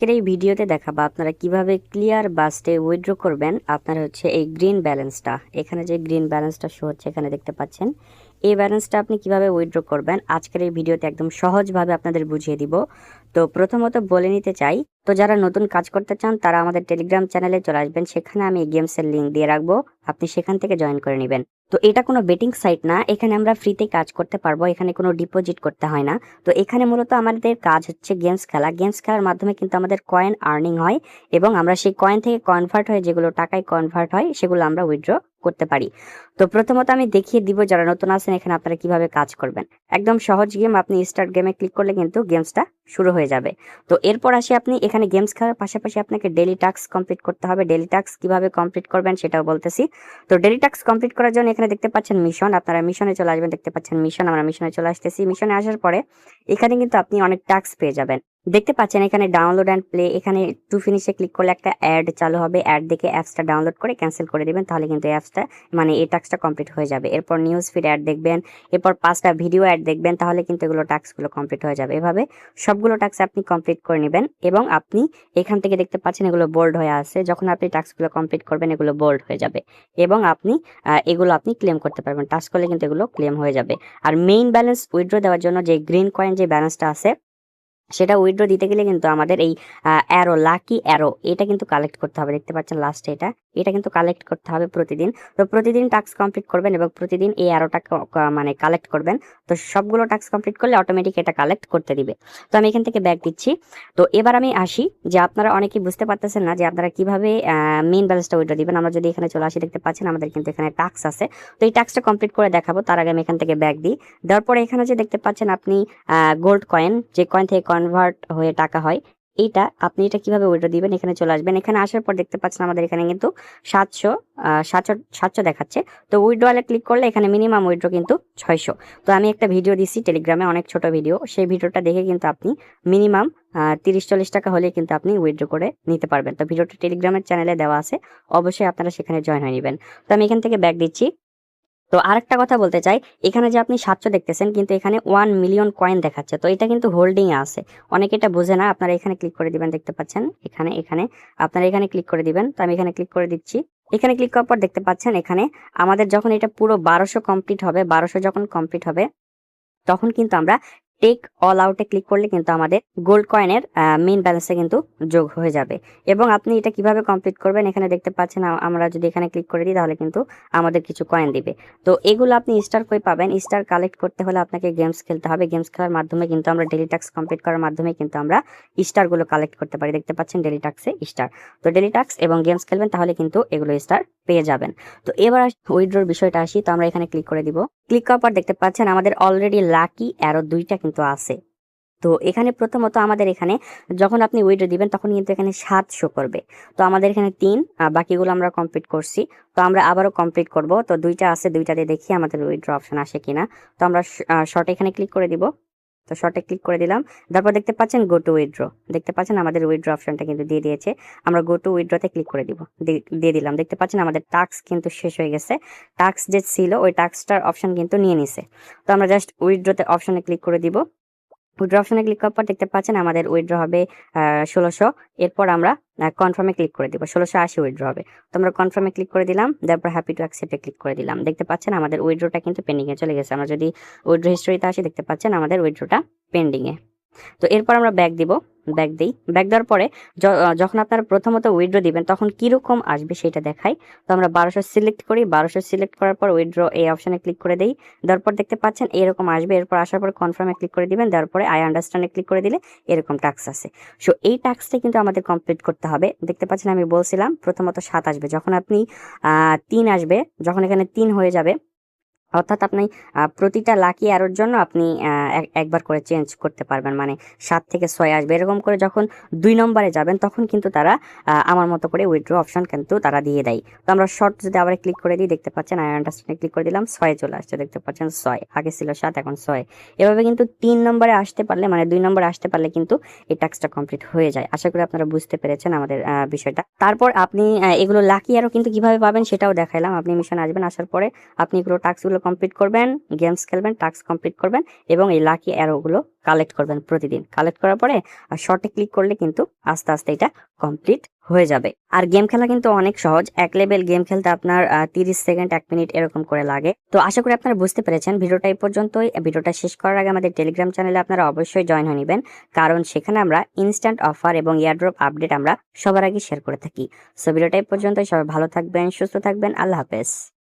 আজকের এই ভিডিওতে দেখাবো আপনারা কীভাবে ক্লিয়ার বাসটে উইথড্র করবেন আপনার হচ্ছে এই গ্রিন ব্যালেন্সটা এখানে যে গ্রিন ব্যালেন্সটা শো হচ্ছে, এখানে দেখতে পাচ্ছেন। এই ব্যালেন্সটা আপনি কীভাবে উইথড্র করবেন আজকের এই ভিডিওতে একদম সহজভাবে আপনাদের বুঝিয়ে দিব। তো প্রথমত বলে নিতে চাই, তো যারা নতুন কাজ করতে চান, তারা আমাদের টেলিগ্রাম চ্যানেলে চলে আসবেন। সেখানে আমি এই গেমসের লিঙ্ক দিয়ে রাখব। আপনি সেখান থেকে জয়েন করে নেবেন। তো এটা কোনো বেটিং সাইট না, এখানে আমরা ফ্রিতে কাজ করতে পারব, এখানে কোনো ডিপোজিট করতে হয় না। তো এখানে মূলত আমাদের কাজ হচ্ছে গেমস খেলা। গেমস খেলার মাধ্যমে কিন্তু আমাদের কয়েন আর্নিং হয় এবং আমরা সেই কয়েন থেকে কনভার্ট হয়ে যেগুলো টাকায় কনভার্ট হয়, সেগুলো আমরা উইথড্র করতে পারি। তো প্রথমত আমি দেখিয়ে দিব যারা নতুন আছেন এখানে আপনারা কীভাবে কাজ করবেন। একদম সহজ গেম আপনি স্টার্ট গেমে ক্লিক করলে কিন্তু গেমসটা শুরু হয়ে যাবে। তো এরপর আসি আপনি, এখানে গেমস খেলার পাশাপাশি আপনাকে ডেলি টাস্ক কমপ্লিট করতে হবে। ডেলি টাস্ক কীভাবে কমপ্লিট করবেন সেটাও বলতেছি। তো ডেলি টাস্ক কমপ্লিট করার জন্য এখানে দেখতে পাচ্ছেন মিশন আপনারা মিশনে চলে আসবেন, দেখতে পাচ্ছেন মিশন আমরা মিশনে চলে আসতেছি। মিশনে আসার পরে এখানে কিন্তু আপনি অনেক টাস্ক পেয়ে যাবেন। দেখতে পাচ্ছেন এখানে ডাউনলোড অ্যান্ড প্লে এখানে টু ফিনিশে ক্লিক করলে একটা অ্যাড চালু হবে। অ্যাড দেখে অ্যাপসটা ডাউনলোড করে ক্যান্সেল করে দিবেন, তাহলে কিন্তু অ্যাপসটা মানে এই টাস্কটা কমপ্লিট হয়ে যাবে। এরপর নিউজ ফিড অ্যাড দেখবেন, এরপর পাঁচটা ভিডিও অ্যাড দেখবেন, তাহলে কিন্তু এগুলো টাস্কগুলো কমপ্লিট হয়ে যাবে। এভাবে সবগুলো টাস্ক আপনি কমপ্লিট করে নেবেন এবং আপনি এখান থেকে দেখতে পাচ্ছেন এগুলো বোল্ড হয়ে আছে। যখন আপনি টাস্কগুলো কমপ্লিট করবেন, এগুলো বোল্ড হয়ে যাবে এবং আপনি এগুলো আপনি ক্লেম করতে পারবেন। টাস্ক করলে কিন্তু এগুলো ক্লেম হয়ে যাবে। আর মেইন ব্যালেন্স উইথড্র দেওয়ার জন্য যে গ্রিন কয়েন যে ব্যালেন্সটা আছে সেটা উইড্রো দিতে গেলে কিন্তু আমাদের এই অ্যারো লাকি অ্যারো এটা কিন্তু কালেক্ট করতে হবে। দেখতে পাচ্ছেন লাস্টে এটা। এটা কিন্তু কালেক্ট করতে হবে প্রতিদিন। তো প্রতিদিন টাস্ক কমপ্লিট করবেন এবং প্রতিদিন এই অ্যারোটা মানে কালেক্ট করবেন। তো সবগুলো টাস্ক কমপ্লিট করলে অটোমেটিক এটা কালেক্ট করতে দিবে। তো আমি এখান থেকে ব্যাক দিচ্ছি। তো এবার আমি আসি যে আপনারা অনেকেই বুঝতে পারতেছেন না যে আপনারা কীভাবে মেইন ব্যালেন্সটা উইথড্র দিবেন। আমরা যদি এখানে চলে আসি, দেখতে পাচ্ছেন আমাদের কিন্তু এখানে টাস্ক আছে। তো এই টাস্কটা কমপ্লিট করে দেখাবো, তার আগে আমি এখান থেকে ব্যাক দিই। দেওয়ার পরে এখানে যে দেখতে পাচ্ছেন আপনি গোল্ড কয়েন যে কয়েন থেকে কনভার্ট হয়ে টাকা হয় এইটা, আপনি এটা কীভাবে উইড্রো দিবেন? এখানে চলে আসবেন। এখানে আসার পর দেখতে পাচ্ছেন আমাদের এখানে কিন্তু সাতশো সাতশো সাতশো দেখাচ্ছে। তো উইড্রোয়ালে ক্লিক করলে এখানে মিনিমাম উইড্রো কিন্তু ছয়শো। তো আমি একটা ভিডিও দিচ্ছি টেলিগ্রামে অনেক ছোট ভিডিও সেই ভিডিওটা দেখে কিন্তু আপনি মিনিমাম তিরিশ চল্লিশ টাকা হলে কিন্তু আপনি উইড্রো করে নিতে পারবেন। তো ভিডিওটা টেলিগ্রামের চ্যানেলে দেওয়া আছে। অবশ্যই আপনারা সেখানে জয়েন হয়ে নেবেন। তো আমি এখান থেকে ব্যাক দিচ্ছি। তো আরেকটা কথা বলতে চাই, এখানে যে আপনি সাতশো দেখতেছেন, কিন্তু এখানে ওয়ান মিলিয়ন কয়েন দেখাচ্ছে, তো এটা কিন্তু হোল্ডিং আছে। অনেকে এটা বোঝে না, আপনারা এখানে ক্লিক করে দিবেন, দেখতে পাচ্ছেন? এখানে এখানে, আপনারা এখানে ক্লিক করে দিবেন, তো আমি এখানে ক্লিক করে দিচ্ছি। এখানে ক্লিক করার পর দেখতে পাচ্ছেন, এখানে আমাদের যখন এটা পুরো বারোশো কমপ্লিট হবে, বারোশো যখন কমপ্লিট হবে, তখন কিন্তু আমরা টেক অল আউটে ক্লিক করলে কিন্তু আমাদের গোল্ড কয়েনের মেইন ব্যালেন্সে কিন্তু যোগ হয়ে যাবে। এবং আপনি এটা কীভাবে কমপ্লিট করবেন এখানে দেখতে পাচ্ছেন আমরা যদি এখানে ক্লিক করে দিই তাহলে কিন্তু আমাদের কিছু কয়েন দিবে। তো এগুলো আপনি স্টার কই পাবেন? স্টার কালেক্ট করতে হলে আপনাকে গেমস খেলতে হবে। গেমস খেলার মাধ্যমে কিন্তু আমরা ডেলি টাস্ক কমপ্লিট করার মাধ্যমে কিন্তু আমরা স্টারগুলো কালেক্ট করতে পারি। দেখতে পাচ্ছেন ডেলি টাক্সে স্টার। তো ডেলি টাক্স এবং গেমস খেলবেন তাহলে কিন্তু এগুলো স্টার পেয়ে যাবেন। তো এবার উইড্রোর বিষয়টা আসি, তো আমরা এখানে ক্লিক করে দিব। ক্লিক করার পর দেখতে পাচ্ছেন আমাদের অলরেডি লাকি অ্যারো দুইটা কিন্তু আছে। তো এখানে প্রথমত আমাদের এখানে যখন আপনি উইড্রো দিবেন, তখন কিন্তু এখানে সাত শো করবে। তো আমাদের এখানে তিন বাকিগুলো আমরা কমপ্লিট করছি। তো আমরা আবারও কমপ্লিট করব। তো দুইটা আছে, দুইটাতে দেখি আমাদের উইড্রো অপশন আসে কিনা। তো আমরা শর্ট এখানে ক্লিক করে দিব। তো শর্টে ক্লিক করে দিলাম। তারপর দেখতে পাচ্ছেন গো টু উইড্রো দেখতে পাচ্ছেন আমাদের উইড্রো অপশনটা কিন্তু দিয়ে দিয়েছে। আমরা গো টু উইড্রোতে ক্লিক করে দিব। দিয়ে দিলাম। দেখতে পাচ্ছেন আমাদের টাস্ক কিন্তু শেষ হয়ে গেছে। টাস্ক যে ছিল, ওই টাস্কটার অপশন কিন্তু নিয়ে নিছে। তো আমরা জাস্ট উইড্রোতে অপশনে ক্লিক করে দিব। উইড্রো অপশনে ক্লিক করার পর দেখতে পাচ্ছেন আমাদের উইড্রো হবে ষোলোশো। এরপর আমরা কনফার্মে ক্লিক করে দিব, ষোলোশো আশি উইড্রো হবে। তো আমরা কনফার্মে ক্লিক করে দিলাম, তারপর হ্যাপি টু অ্যাকসেপ্টে ক্লিক করে দিলাম। দেখতে পাচ্ছেন আমাদের উইড্রোটা কিন্তু পেন্ডিংয়ে চলে গেছে। আমরা যদি উইড্রো হিস্টোরিতে আসি, দেখতে পাচ্ছেন আমাদের উইড্রোটা পেন্ডিংয়ে তো এরপর আমরা ব্যাক দিব ব্যাক দিই। ব্যাক দেওয়ার পরে যখন আপনারা প্রথমত উইড্রো দিবেন, তখন কীরকম আসবে সেটা দেখাই। তো আমরা বারোশো সিলেক্ট করি, বারোশো সিলেক্ট করার পর উইড্রো এই অপশনে ক্লিক করে দিই। দেওয়ার পর দেখতে পাচ্ছেন এরকম আসবে, এরপর আসার পর কনফার্মে ক্লিক করে দিবেন, দেওয়ার পরে আই আন্ডারস্ট্যান্ডে ক্লিক করে দিলে এরকম টাস্ক আছে। সো এই টাস্কটা কিন্তু আমাদের কমপ্লিট করতে হবে। দেখতে পাচ্ছেন আমি বলছিলাম, প্রথমত সাত আসবে। যখন আপনি তিন আসবে, যখন এখানে তিন হয়ে যাবে অর্থাৎ আপনি প্রতিটা লাকি অ্যারোর জন্য আপনি একবার করে চেঞ্জ করতে পারবেন। মানে সাত থেকে ছয় আসবে। এরকম করে যখন দুই নম্বরে যাবেন, তখন কিন্তু তারা আমার মতো করে উইথড্র অপশন কিন্তু তারা দিয়ে দেয়। তো আমরা শর্ট যদি আবার ক্লিক করে দিই, দেখতে পাচ্ছেন আই আন্ডারস্ট্যান্ডে ক্লিক করে দিলাম, ছয় চলে আসছে। দেখতে পাচ্ছেন, ছয়। আগে ছিল সাত, এখন ছয়। এভাবে কিন্তু তিন নম্বরে আসতে পারলে মানে দুই নম্বরে আসতে পারলে কিন্তু এই টাস্কটা কমপ্লিট হয়ে যায়। আশা করি আপনারা বুঝতে পেরেছেন আমাদের বিষয়টা। তারপর আপনি এগুলো লাকি আরও কিন্তু কীভাবে পাবেন সেটাও দেখাইলাম। আপনি মিশন আসবেন, আসার পরে আপনি এগুলো টাস্কগুলো কমপ্লিট করবেন গেমস খেলবেন টাস্ক কমপ্লিট করবেন এবং এই লাকি অ্যারোগুলো কালেক্ট করবেন প্রতিদিন। কালেক্ট করার পরে আর শর্টে ক্লিক করলে কিন্তু আস্তে আস্তে এটা কমপ্লিট হয়ে যাবে। আর গেম খেলা কিন্তু অনেক সহজ। এক লেভেল গেম খেলতে আপনার তিরিশ সেকেন্ড এক মিনিট এরকম করে লাগে। তো আশা করি আপনারা বুঝতে পেরেছেন ভিডিওটা এই পর্যন্তই। ভিডিওটা শেষ করার আগে আমাদের টেলিগ্রাম চ্যানেলে আপনারা অবশ্যই জয়েন হয়ে নেবেন। কারণ সেখানে আমরা ইনস্ট্যান্ট অফার এবং ইয়ারড্রপ আপডেট আমরা সবার আগে শেয়ার করে থাকি। সো ভিডিওটা এই পর্যন্তই। সবাই ভালো থাকবেন, সুস্থ থাকবেন। আল্লাহ হাফেজ।